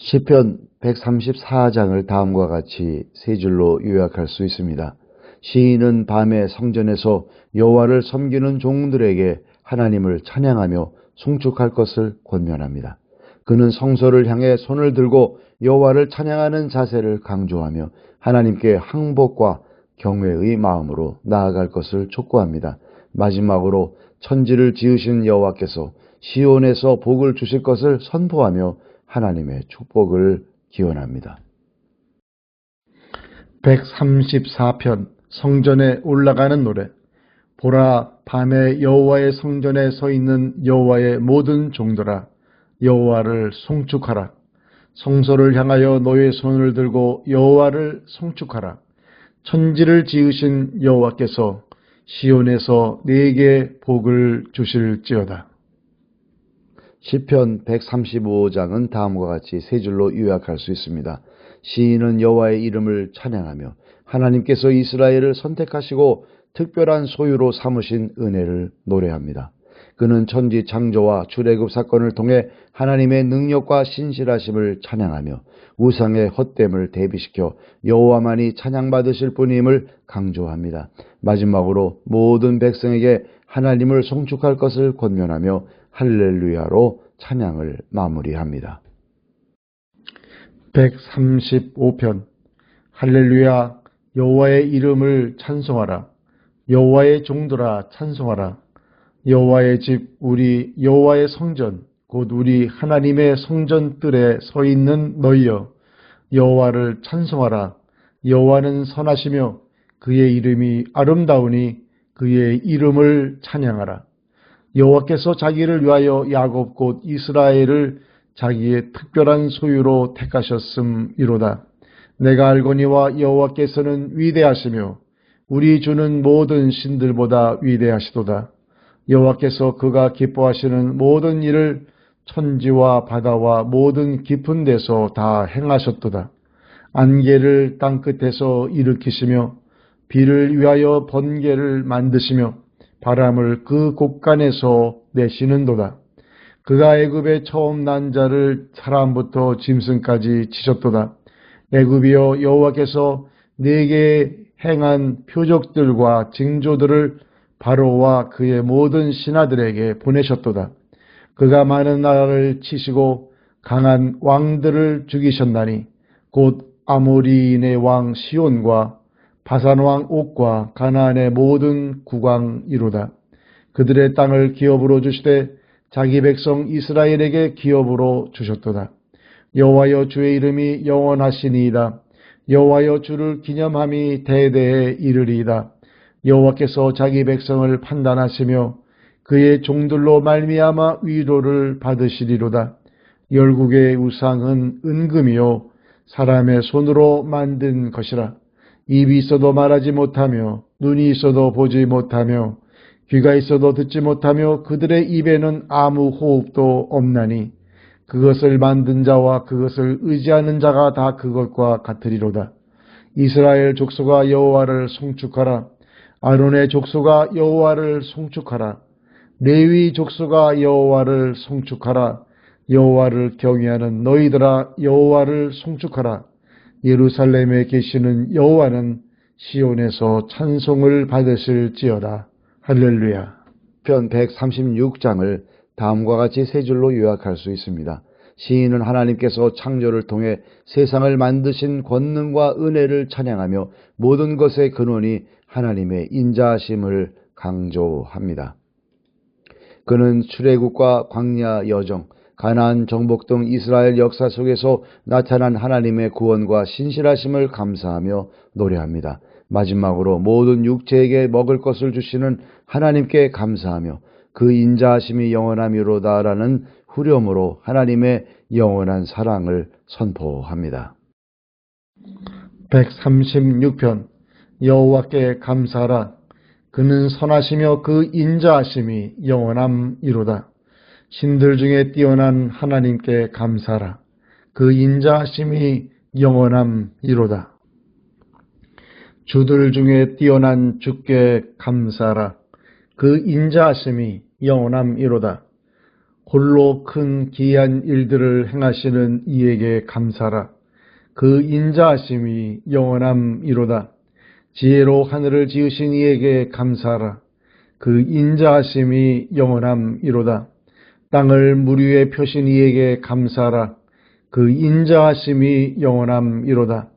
시편 134장을 다음과 같이 세 줄로 요약할 수 있습니다. 시인은 밤에 성전에서 여호와를 섬기는 종들에게 하나님을 찬양하며 송축할 것을 권면합니다. 그는 성소를 향해 손을 들고 여호와를 찬양하는 자세를 강조하며 하나님께 항복과 경외의 마음으로 나아갈 것을 촉구합니다. 마지막으로 천지를 지으신 여호와께서 시온에서 복을 주실 것을 선포하며 하나님의 축복을 기원합니다. 134편 성전에 올라가는 노래 보라 밤에 여호와의 성전에 서 있는 여호와의 모든 종들아 여호와를 송축하라 성소를 향하여 너의 손을 들고 여호와를 송축하라 천지를 지으신 여호와께서 시온에서 네게 복을 주실지어다. 시편 135장은 다음과 같이 세 줄로 요약할 수 있습니다. 시인은 여호와의 이름을 찬양하며 하나님께서 이스라엘을 선택하시고 특별한 소유로 삼으신 은혜를 노래합니다. 그는 천지 창조와 출애굽 사건을 통해 하나님의 능력과 신실하심을 찬양하며 우상의 헛됨을 대비시켜 여호와만이 찬양받으실 분임을 강조합니다. 마지막으로 모든 백성에게 하나님을 송축할 것을 권면하며 할렐루야로 찬양을 마무리합니다. 135편. 할렐루야 여호와의 이름을 찬송하라. 여호와의 종들아 찬송하라. 여호와의 집 우리 여호와의 성전 곧 우리 하나님의 성전 뜰에 서 있는 너희여 여호와를 찬송하라. 여호와는 선하시며 그의 이름이 아름다우니 그의 이름을 찬양하라 여호와께서 자기를 위하여 야곱 곧 이스라엘을 자기의 특별한 소유로 택하셨음이로다. 내가 알거니와 여호와께서는 위대하시며 우리 주는 모든 신들보다 위대하시도다. 여호와께서 그가 기뻐하시는 모든 일을 천지와 바다와 모든 깊은 데서 다 행하셨도다. 안개를 땅끝에서 일으키시며 비를 위하여 번개를 만드시며 바람을 그 곳간에서 내시는도다. 그가 애굽에 처음 난 자를 사람부터 짐승까지 치셨도다. 애굽이여 여호와께서 네게 행한 표적들과 징조들을 바로와 그의 모든 신하들에게 보내셨도다. 그가 많은 나라를 치시고 강한 왕들을 죽이셨나니 곧 아모리인의 왕 시온과 바산 왕 옥과 가나안의 모든 국왕이로다. 그들의 땅을 기업으로 주시되 자기 백성 이스라엘에게 기업으로 주셨도다. 여호와여 주의 이름이 영원하시니이다. 여호와여 주를 기념함이 대대에 이르리이다. 여호와께서 자기 백성을 판단하시며 그의 종들로 말미암아 위로를 받으시리로다. 열국의 우상은 은금이요 사람의 손으로 만든 것이라. 입이 있어도 말하지 못하며 눈이 있어도 보지 못하며 귀가 있어도 듣지 못하며 그들의 입에는 아무 호흡도 없나니 그것을 만든 자와 그것을 의지하는 자가 다 그것과 같으리로다. 이스라엘 족속아 여호와를 송축하라. 아론의 족속아 여호와를 송축하라. 레위 족속아 여호와를 송축하라. 여호와를 경외하는 너희들아 여호와를 송축하라. 예루살렘에 계시는 여호와는 시온에서 찬송을 받으실지어다. 할렐루야. 편 136장을 다음과 같이 세 줄로 요약할 수 있습니다. 시인은 하나님께서 창조를 통해 세상을 만드신 권능과 은혜를 찬양하며 모든 것의 근원이 하나님의 인자하심을 강조합니다. 그는 출애굽과 광야 여정, 가나안 정복 등 이스라엘 역사 속에서 나타난 하나님의 구원과 신실하심을 감사하며 노래합니다. 마지막으로 모든 육체에게 먹을 것을 주시는 하나님께 감사하며 그 인자하심이 영원함이로다라는 후렴으로 하나님의 영원한 사랑을 선포합니다. 136편 여호와께 감사하라 그는 선하시며 그 인자하심이 영원함이로다. 신들 중에 뛰어난 하나님께 감사하라. 그 인자하심이 영원함이로다. 주들 중에 뛰어난 주께 감사하라. 그 인자하심이 영원함이로다. 홀로 큰 기이한 일들을 행하시는 이에게 감사라. 그 인자하심이 영원함이로다. 지혜로 하늘을 지으신 이에게 감사라. 그 인자하심이 영원함이로다. 땅을 물 위에 펴신 이에게 감사라. 그 인자하심이 영원함이로다.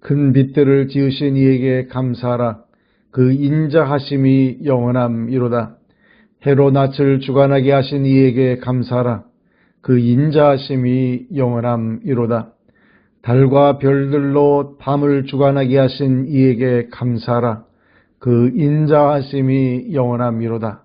큰 빛들을 지으신 이에게 감사라. 그 인자하심이 영원함이로다. 해로 낯을 주관하게 하신 이에게 감사라. 그 인자하심이 영원함이로다. 달과 별들로 밤을 주관하게 하신 이에게 감사라. 그 인자하심이 영원함이로다.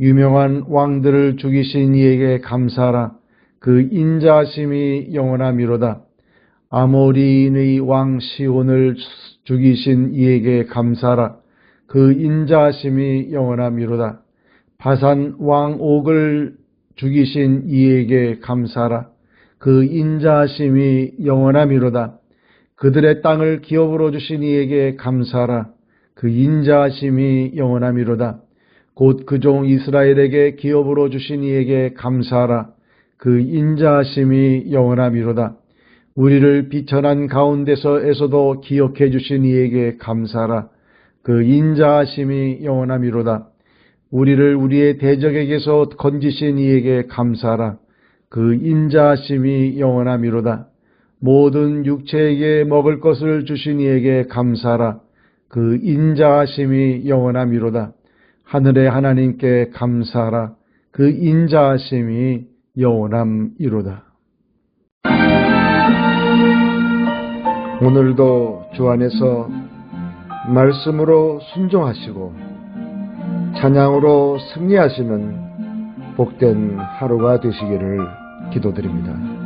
유명한 왕들을 죽이신 이에게 감사하라. 그 인자하심이 영원함이로다. 아모리인의 왕 시온을 죽이신 이에게 감사하라. 그 인자하심이 영원함이로다. 바산 왕 옥을 죽이신 이에게 감사하라. 그 인자하심이 영원함이로다. 그들의 땅을 기업으로 주신 이에게 감사하라. 그 인자하심이 영원함이로다. 곧 그 종 이스라엘에게 기업으로 주신 이에게 감사하라. 그 인자하심이 영원함이로다. 우리를 비천한 가운데서에서도 기억해 주신 이에게 감사하라. 그 인자하심이 영원함이로다. 우리를 우리의 대적에게서 건지신 이에게 감사하라. 그 인자하심이 영원함이로다. 모든 육체에게 먹을 것을 주신 이에게 감사하라. 그 인자하심이 영원함이로다. 하늘의 하나님께 감사하라. 그 인자하심이 영원함이로다. 오늘도 주 안에서 말씀으로 순종하시고 찬양으로 승리하시는 복된 하루가 되시기를 기도드립니다.